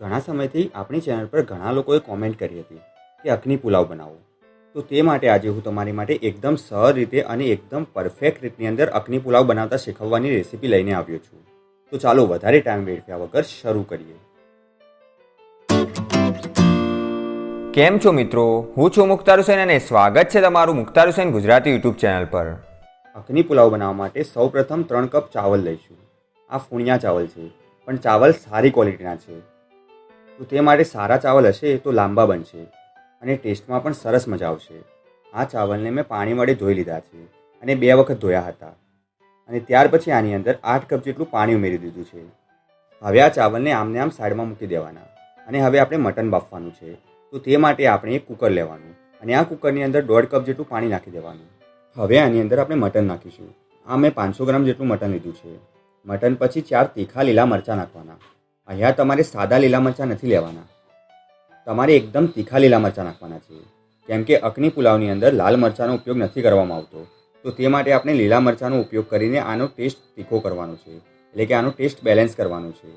ઘણા સમયથી આપણી ચેનલ પર ઘણા લોકોએ કોમેન્ટ કરી હતી કે અખની પુલાવ બનાવો. તો તે માટે આજે હું તમારી માટે એકદમ સરળ રીતે અને એકદમ પરફેક્ટ રીતની અંદર અખની પુલાવ બનાવતા શીખવવાની રેસીપી લઈને આવ્યો છું. તો ચાલો વધારે ટાઈમ વેડફ્યા વગર શરૂ કરીએ. કેમ છો મિત્રો? હું છું મુખ્તાર હુસેન અને સ્વાગત છે તમારું મુખ્તાર હુસેન ગુજરાતી યુટ્યુબ ચેનલ પર. અખની પુલાવ બનાવવા માટે સૌપ્રથમ ત્રણ કપ ચાવલ લઈશું. આ ફૂણિયા ચાવલ છે, પણ ચાવલ સારી ક્વોલિટીના છે. તો તે માટે સારા ચાવલ હશે તો લાંબા બનશે. અને ટેસ્ટમાં પણ સરસ મજા આવશે. આ ચાવલને મેં પાણી વડે ધોઈ લીધા છે અને બે વખત ધોયા હતા. અને ત્યાર પછી આની અંદર આઠ કપ જેટલું પાણી ઉમેરી દીધું છે. હવે આ ચાવલને આમને આમ સાઈડમાં મૂકી દેવાના. અને હવે આપણે મટન બાફવાનું છે. તો તે માટે આપણે એક કુકર લેવાનું. અને આ કુકરની અંદર દોઢ કપ જેટલું પાણી નાખી દેવાનું. હવે આની અંદર આપણે મટન નાખીશું. આ મેં પાંચસો ગ્રામ જેટલું મટન લીધું છે. મટન પછી ચાર તીખા લીલા મરચાં નાખવાના. અહીંયા તમારે સાદા લીલા મરચાં નથી લેવાના. તમારે એકદમ તીખા લીલા મરચાં નાખવાના છે. કેમ કે અકની પુલાવની અંદર લાલ મરચાંનો ઉપયોગ નથી કરવામાં આવતો. તો તે માટે આપણે લીલા મરચાંનો ઉપયોગ કરીને આનો ટેસ્ટ તીખો કરવાનો છે. એટલે કે આનો ટેસ્ટ બેલેન્સ કરવાનો છે.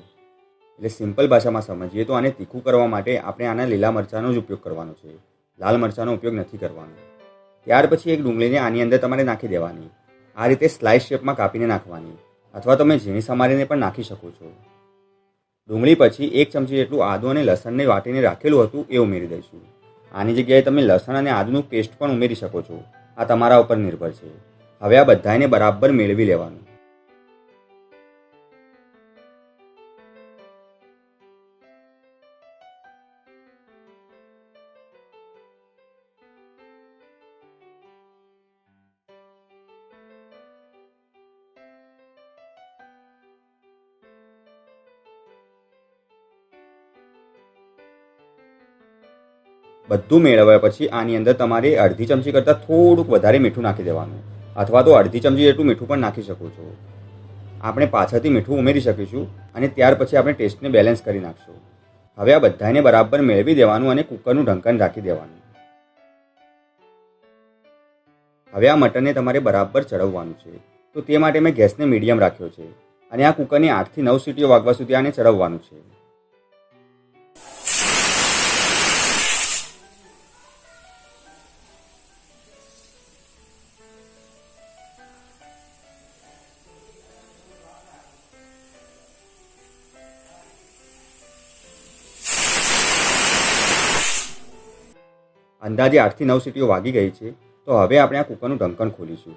એટલે સિમ્પલ ભાષામાં સમજીએ તો આને તીખું કરવા માટે આપણે આના લીલા મરચાંનો જ ઉપયોગ કરવાનો છે. લાલ મરચાંનો ઉપયોગ નથી કરવાનો. ત્યાર પછી એક ડુંગળીને આની અંદર તમારે નાખી દેવાની. આ રીતે સ્લાઇસ શેપમાં કાપીને નાખવાની. અથવા તમે ઝીણી સમારીને પણ નાખી શકો છો. ડુંગળી પછી એક ચમચી જેટલું આદું અને લસણને વાટીને રાખેલું હતું એ ઉમેરી દઈશું. આની જગ્યાએ તમે લસણ અને આદુનું પેસ્ટ પણ ઉમેરી શકો છો. આ તમારા ઉપર નિર્ભર છે. હવે આ બધાને બરાબર મેળવી લેવાનું. બધું મેળવ્યા પછી આની અંદર તમારે અડધી ચમચી કરતાં થોડુંક વધારે મીઠું નાખી દેવાનું. અથવા તો અડધી ચમચી જેટલું મીઠું પણ નાખી શકો છો. આપણે પાછળથી મીઠું ઉમેરી શકીશું અને ત્યાર પછી આપણે ટેસ્ટને બેલેન્સ કરી નાખશું. હવે આ બધાને બરાબર મેળવી દેવાનું અને કુકરનું ઢંકણ રાખી દેવાનું. હવે આ મટનને તમારે બરાબર ચડવવાનું છે. તો તે માટે મેં ગેસને મીડિયમ રાખ્યો છે અને આ કુકરની આઠથી નવ સીટીઓ વાગવા સુધી આને ચડવવાનું છે. અંદાજે આઠથી નવ સીટીઓ વાગી ગઈ છે, તો હવે આપણે આ કુકરનું ઢંકણ ખોલીશું.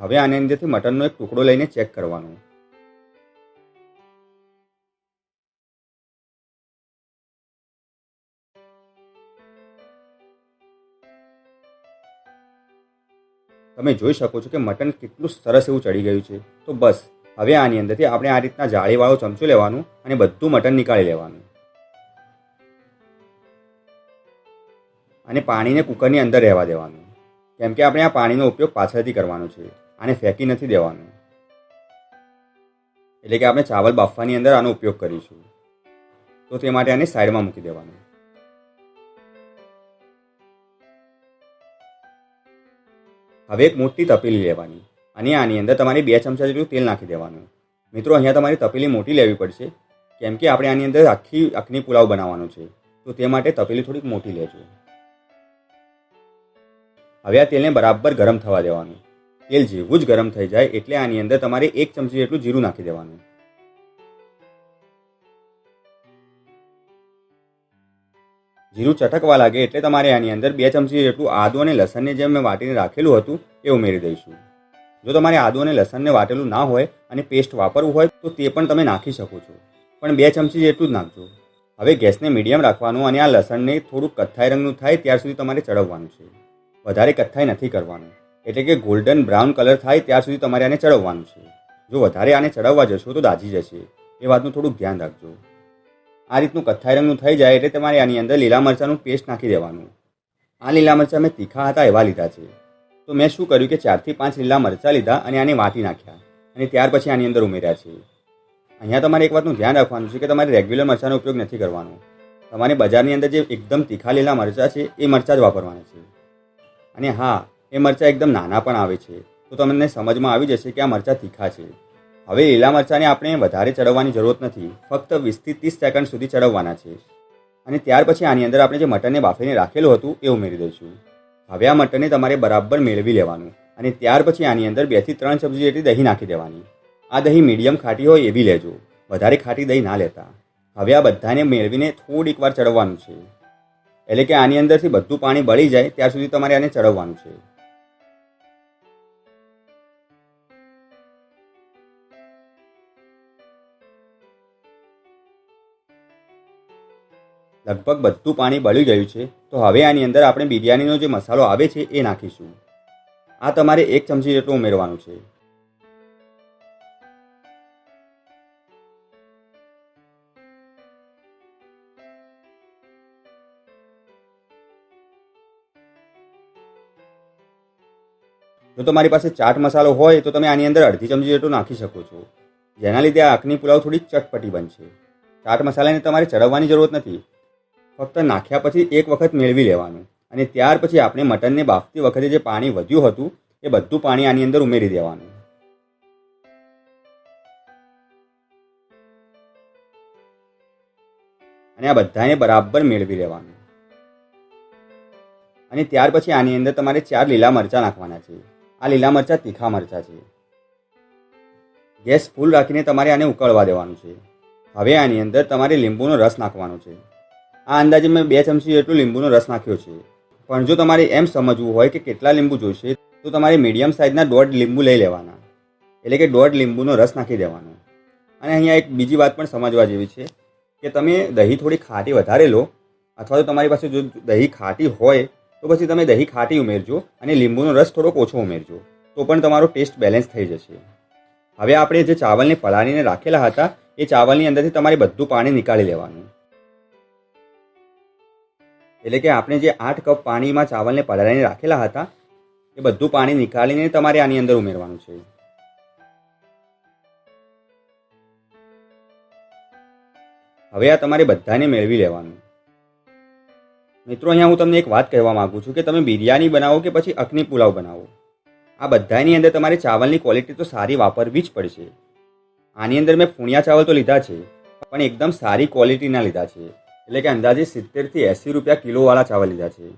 હવે આની અંદરથી મટનનો એક ટુકડો લઈને ચેક કરવાનો. તમે જોઈ શકો છો કે મટન કેટલું સરસ એવું ચડી ગયું છે. તો બસ, હવે આની અંદરથી આપણે આ રીતના જાળીવાળો ચમચો લેવાનું અને બધું મટન નીકાળી લેવાનું. અને પાણીને કુકરની અંદર રહેવા દેવાનું. કેમ કે આપણે આ પાણીનો ઉપયોગ પાછળથી કરવાનો છે આને ફેંકી નથી દેવાનું. એટલે કે આપણે ચાવલ બાફવાની અંદર આનો ઉપયોગ કરીશું. તો તે માટે આને સાઈડમાં મૂકી દેવાનું. હવે એક મોટી તપેલી લેવાની અને આની અંદર તમારે બે ચમચા જેટલું તેલ નાખી દેવાનું. મિત્રો, અહીંયા તમારી તપેલી મોટી લેવી પડશે. કેમ કે આપણે આની અંદર આખી અખની પુલાવ બનાવવાનો છે. તો તે માટે તપેલી થોડીક મોટી લેજો. હવે આ તેલને બરાબર ગરમ થવા દેવાનું. તેલ જેવું જ ગરમ થઈ જાય એટલે આની અંદર તમારે એક ચમચી જેટલું જીરું નાખી દેવાનું. જીરું ચટકવા લાગે એટલે તમારે આની અંદર બે ચમચી જેટલું આદુ અને લસણને જેમ મેં વાટીને રાખેલું હતું એ ઉમેરી દઈશું. જો તમારે આદુ અને લસણને વાટેલું ના હોય અને પેસ્ટ વાપરવું હોય તો તે પણ તમે નાખી શકો છો. પણ બે ચમચી જેટલું જ નાખજો. હવે ગેસને મીડિયમ રાખવાનું અને આ લસણને થોડુંક કથ્થાઈ રંગનું થાય ત્યાર સુધી તમારે ચડવવાનું છે. વધારે કથ્થાઈ નથી કરવાનું. એટલે કે ગોલ્ડન બ્રાઉન કલર થાય ત્યાં સુધી તમારે આને ચડવવાનું છે. જો વધારે આને ચડવવા જશો તો દાજી જશે. એ વાતનું થોડુંક ધ્યાન રાખજો. આ રીતનું કથ્થાઈ રંગનું થઈ જાય એટલે તમારે આની અંદર લીલા મરચાંનું પેસ્ટ નાખી દેવાનું. આ લીલા મરચાં મેં તીખા હતા એવા લીધા છે. તો મેં શું કર્યું કે ચારથી પાંચ લીલા મરચાં લીધા અને આને વાટી નાખ્યા અને ત્યાર પછી આની અંદર ઉમેર્યા છે. અહીંયા તમારે એક વાતનું ધ્યાન રાખવાનું છે કે તમારે રેગ્યુલર મરચાંનો ઉપયોગ નથી કરવાનો. તમારે બજારની અંદર જે એકદમ તીખા લીલા મરચાં છે એ મરચાં જ વાપરવાના છે. અને હા, એ મરચાં એકદમ નાના પણ આવે છે. તો તમને સમજમાં આવી જશે કે આ મરચાં તીખા છે. હવે લીલા મરચાંને આપણે વધારે ચડવવાની જરૂરત નથી. ફક્ત વીસથી ત્રીસ સેકન્ડ સુધી ચડવવાના છે. અને ત્યાર પછી આની અંદર આપણે જે મટનને બાફીને રાખેલું હતું, એ ઉમેરી દઈશું. હવે આ મટનને તમારે બરાબર મેળવી લેવાનું. અને ત્યાર પછી આની અંદર બેથી ત્રણ ચમચી જેટલી દહીં નાખી દેવાની. આ દહીં મીડિયમ ખાટી હોય એવી લેજો. વધારે ખાટી દહીં ના લેતા. હવે આ બધાને મેળવીને થોડીક વાર ચડવવાનું છે. એટલે કે આની અંદરથી બધું પાણી બળી જાય ત્યાર સુધી તમારે આને ચડવવાનું છે. લગભગ બધું પાણી બળી ગયું છે, તો હવે આની અંદર આપણે બિરયાનીનો જે મસાલો આવે છે એ નાખીશું. આ તમારે એક ચમચી જેટલું ઉમેરવાનું છે. જો તમારી પાસે ચાટ મસાલો હોય તો તમે આની અંદર અડધી ચમચી જેટલું નાખી શકો છો. જેના લીધે આ આંખની પુલાવ થોડી ચટપટી બનશે. ચાટ મસાલાને તમારે ચડવવાની જરૂરત નથી. ફક્ત નાખ્યા પછી એક વખત મેળવી લેવાનું. અને ત્યાર પછી આપણે મટનને બાફતી વખતે જે પાણી વધ્યું હતું, એ બધું પાણી આની અંદર ઉમેરી દેવાનું. અને આ બધાને બરાબર મેળવી લેવાનું. અને ત્યાર પછી આની અંદર તમારે ચાર લીલા મરચાં નાખવાના છે. આ લીલા મરચાં તીખા મરચાં છે. ગેસ ફૂલ રાખીને તમારે આને ઉકળવા દેવાનું છે. હવે આની અંદર તમારે લીંબુનો રસ નાખવાનો છે. આ અંદાજે મેં બે ચમચી જેટલું લીંબુનો રસ નાખ્યો છે. પણ જો તમારે એમ સમજવું હોય કે કેટલા લીંબુ જોઈશે, તો તમારે મીડિયમ સાઇઝના દોઢ લીંબુ લઈ લેવાના. એટલે કે દોઢ લીંબુનો રસ નાખી દેવાનો. અને અહીંયા એક બીજી વાત પણ સમજવા જેવી છે કે તમે દહીં થોડી ખાટી વધારે લો, અથવા તો તમારી પાસે જો દહીં ખાટી હોય તો પછી તમે દહીં ખાટી ઉમેરજો અને લીંબુનો રસ થોડોક ઓછો ઉમેરજો, તો પણ તમારો ટેસ્ટ બેલેન્સ થઈ જશે. હવે આપણે જે ચાવલને પલાળીને રાખેલા હતા, એ ચાવલની અંદરથી તમારે બધું પાણી નીકાળી લેવાનું. એટલે કે આપણે જે આઠ કપ પાણીમાં ચાવલને પલાળીને રાખેલા હતા, એ બધું પાણી નીકાળીને તમારે આની અંદર ઉમેરવાનું છે. હવે આ તમારે બધાને મેળવી લેવાનું. મિત્રો, અહીંયા હું તમને એક વાત કહેવા માંગુ છું કે તમે બિરયાની બનાવો કે પછી અગ્નિ પુલાવ બનાવો? આ બધાની અંદર તમારે ચાવલની ક્વોલિટી તો સારી વાપરવી જ પડશે. આની અંદર મેં ફૂણિયા ચાવલ તો લીધા છે, પણ એકદમ સારી ક્વોલિટીના લીધા છે. એટલે કે અંદાજે સિત્તેરથી એંસી રૂપિયા કિલોવાળા ચાવલ લીધા છે.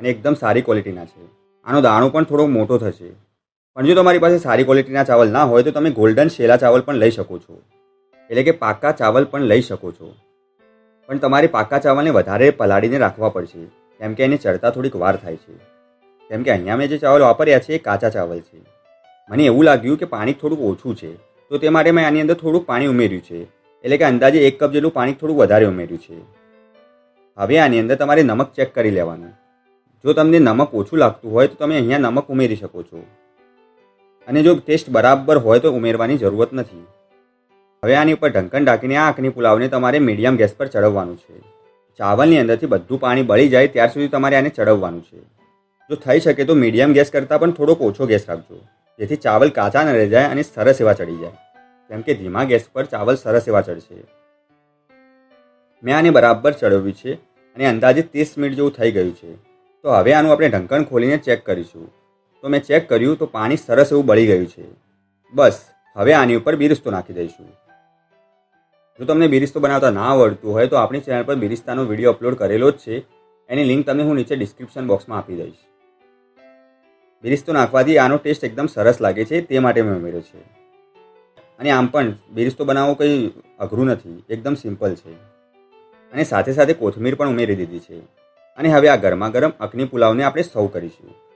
અને એકદમ સારી ક્વોલિટીના છે. આનો દાણો પણ થોડો મોટો થશે. પણ જો તમારી પાસે સારી ક્વોલિટીના ચાવલ ના હોય તો તમે ગોલ્ડન શેલા ચાવલ પણ લઈ શકો છો. એટલે કે પાકા ચાવલ પણ લઈ શકો છો. પણ તમારે પાકા ચાવલને વધારે પલાળીને રાખવા પડશે, કેમ કે એને ચડતા થોડીક વાર થાય છે. કેમ કે અહીંયા મેં જે ચાવલ વાપર્યા છે એ કાચા ચાવલ છે. મને એવું લાગ્યું કે પાણી થોડુંક ઓછું છે, તો તે માટે મેં આની અંદર થોડુંક પાણી ઉમેર્યું છે, એટલે કે અંદાજે એક કપ જેટલું પાણી થોડું વધારે ઉમેર્યું છે. હવે આની અંદર તમારે નમક ચેક કરી લેવાનું. જો તમને નમક ઓછું લાગતું હોય તો તમે અહીંયા નમક ઉમેરી શકો છો. અને જો ટેસ્ટ બરાબર હોય તો ઉમેરવાની જરૂરત નથી. હવે આની ઉપર ઢંકણ ઢાંકીને આંખની પુલાવને તમારે મીડિયમ ગેસ પર ચડવવાનું છે. ચાવલની અંદરથી બધું પાણી બળી જાય ત્યાર સુધી તમારે આને ચડવવાનું છે. જો થઈ શકે તો મીડિયમ ગેસ કરતાં પણ થોડોક ઓછો ગેસ રાખજો. જેથી ચાવલ કાચા ન રહી જાય અને સરસ એવા ચડી જાય. કેમ કે ધીમા ગેસ પર ચાવલ સરસ એવા ચડશે. મેં આને બરાબર ચડવ્યું છે અને અંદાજે ત્રીસ મિનિટ જેવું થઈ ગયું છે. તો હવે આનું આપણે ઢંકણ ખોલીને ચેક કરીશું. તો મેં ચેક કર્યું તો પાણી સરસ એવું બળી ગયું છે. બસ, હવે આની ઉપર બિરસ્તો નાખી દઈશું. જો તમને બિરિસ્તો બનાવતા ના આવડતું હોય તો આપણી ચેનલ પર બિરિસ્તાનો વીડિયો અપલોડ કરેલો જ છે. એની લિંક તમને હું નીચે ડિસ્ક્રિપ્શન બોક્સમાં આપી દઈશ. બિરિસ્તો નાખવાથી આનો ટેસ્ટ એકદમ સરસ લાગે છે, તે માટે મેં ઉમેર્યો છે. અને આમ પણ, બિરિસ્તો બનાવવો કંઈ અઘરું નથી, એકદમ સિમ્પલ છે. અને સાથે સાથે કોથમીર પણ ઉમેરી દીધી છે. અને હવે આ ગરમા ગરમ અગ્નિ પુલાવને આપણે સર્વ કરીશું.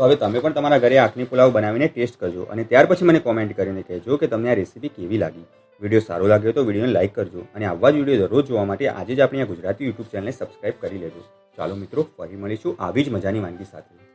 તો હવે તમે પણ તમારા ઘરે આંખની પુલાવ બનાવીને ટેસ્ટ કરજો અને ત્યાર પછી મને કોમેન્ટ કરીને કહેજો કે તમને આ રેસીપી કેવી લાગી. વીડિયો સારો લાગ્યો તો વિડીયોને લાઇક કરજો અને આવા જ વીડિયો દરરોજ જોવા માટે આજે જ આપણી આ ગુજરાતી યુટ્યુબ ચેનલને સબસ્ક્રાઇબ કરી લેજો. ચાલો મિત્રો, ફરી મળીશું આવી જ મજાની વાનગી સાથે.